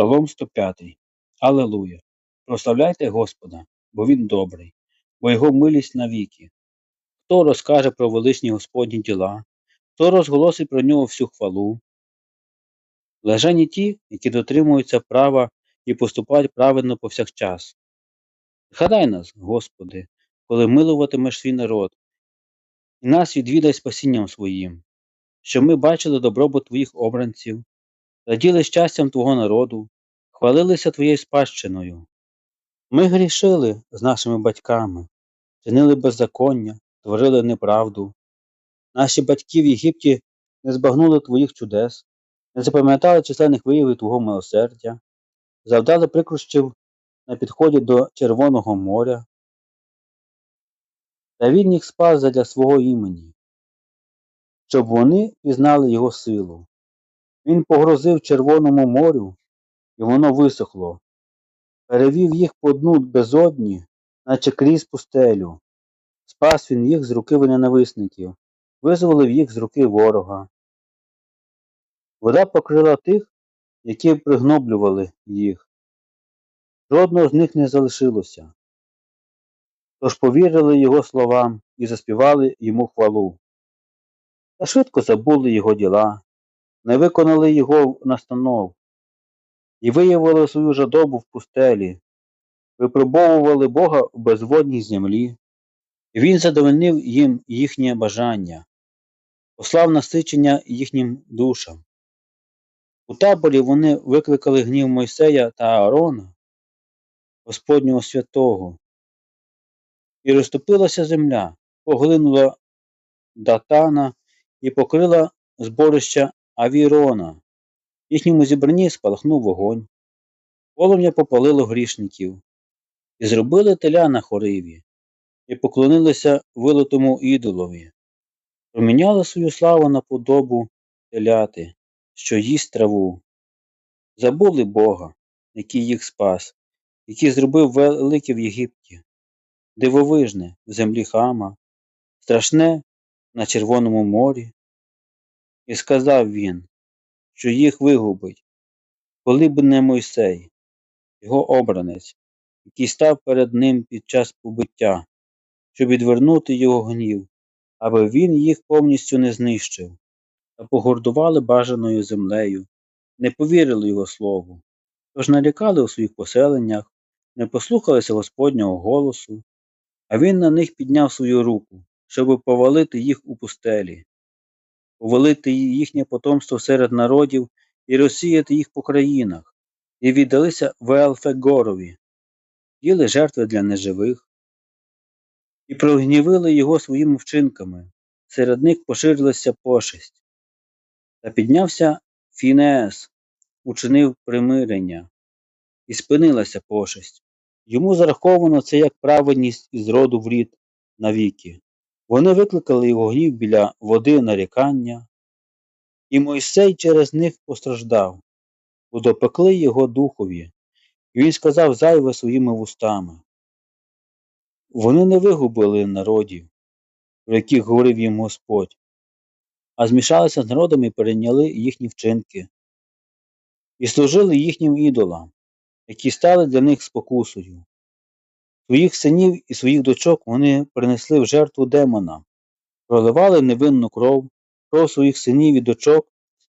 Псалом 105. Алелуя. Прославляйте Господа, бо Він добрий, бо Його милість навіки. Хто розкаже про величні Господні діла, хто розголосить про нього всю хвалу. Блажені ті, які дотримуються права і поступають правильно повсякчас. Згадай нас, Господи, коли милуватимеш свій народ, і нас відвідай спасінням своїм, щоб ми бачили добробут Твоїх обранців, раділи щастям Твого народу, хвалилися Твоєю спадщиною. Ми грішили з нашими батьками, чинили беззаконня, творили неправду. Наші батьки в Єгипті не збагнули Твоїх чудес, не запам'ятали численних виявів Твого милосердя, завдали прикрощів на підході до Червоного моря. Та він їх спас задля свого імені, щоб вони пізнали його силу. Він погрозив Червоному морю, і воно висохло, перевів їх по дну безодні, наче крізь пустелю. Спас він їх з руки ненависників, визволив їх з руки ворога. Вода покрила тих, які пригноблювали їх. Жодного з них не залишилося. Тож повірили його словам і заспівали йому хвалу. Та швидко забули його діла, не виконали його настанов і виявили свою жадобу в пустелі, випробовували Бога в безводній землі, і Він задовольнив їм їхнє бажання, послав насичення їхнім душам. У таборі вони викликали гнів Мойсея та Аарона, Господнього святого, і розтопилася земля, поглинула датана і покрила зборища Авірона. Їхньому зібранні спалахнув вогонь, полум'я попалило грішників, і зробили теля на хориві, і поклонилися вилитому ідолові, проміняли свою славу на подобу теляти, що їсть траву. Забули Бога, який їх спас, який зробив велике в Єгипті, дивовижне в землі хама, страшне на Червоному морі. І сказав він, що їх вигубить, коли б не Мойсей, його обранець, який став перед ним під час побиття, щоб відвернути його гнів, аби він їх повністю не знищив, та погордували бажаною землею, не повірили його слову, тож нарікали у своїх поселеннях, не послухалися Господнього голосу, а він на них підняв свою руку, щоб повалити їх у пустелі, повалити їхнє потомство серед народів і розсіяти їх по країнах, і віддалися Веалфегорові, їли жертви для неживих, і прогнівили його своїми вчинками, серед них поширилася пошесть. Та піднявся Фінеес, учинив примирення, і спинилася пошесть. Йому зараховано це як праведність із роду в рід навіки. Вони викликали його гнів біля води нарікання, і Мойсей через них постраждав, бо допекли його духові, і він сказав зайве своїми вустами. Вони не вигубили народів, про яких говорив їм Господь, а змішалися з народами і перейняли їхні вчинки, і служили їхнім ідолам, які стали для них спокусою. Своїх синів і своїх дочок вони принесли в жертву демона, проливали невинну кров, кров своїх синів і дочок,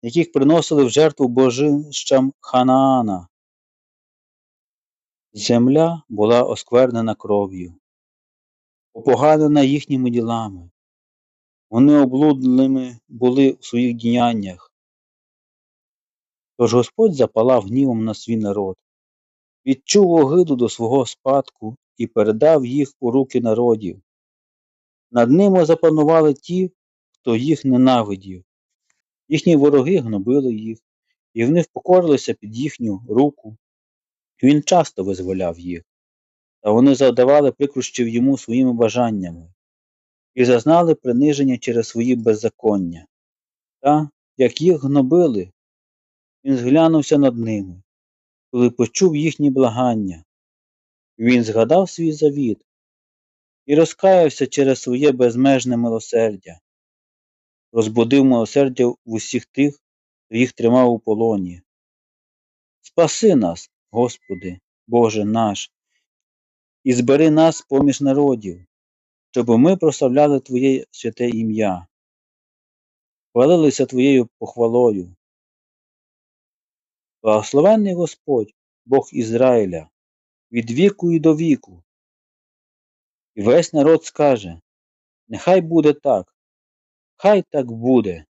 яких приносили в жертву божищам Ханаана. Земля була осквернена кров'ю, опоганена їхніми ділами. Вони облудлими були в своїх діяннях. Тож Господь запалав гнівом на свій народ, відчув огиду до свого спадку і передав їх у руки народів. Над ними запанували ті, хто їх ненавидів. Їхні вороги гнобили їх, і вони впокорилися під їхню руку. Він часто визволяв їх, та вони завдавали прикрощів йому своїми бажаннями і зазнали приниження через свої беззаконня. Та, як їх гнобили, він зглянувся над ними, коли почув їхні благання. Він згадав свій завіт і розкаявся через своє безмежне милосердя, розбудив милосердя в усіх тих, хто їх тримав у полоні. Спаси нас, Господи, Боже наш, і збери нас поміж народів, щоб ми прославляли Твоє святе ім'я, хвалилися Твоєю похвалою. Благословенний Господь, Бог Ізраїля, від віку і до віку. І весь народ скаже, нехай буде так, хай так буде.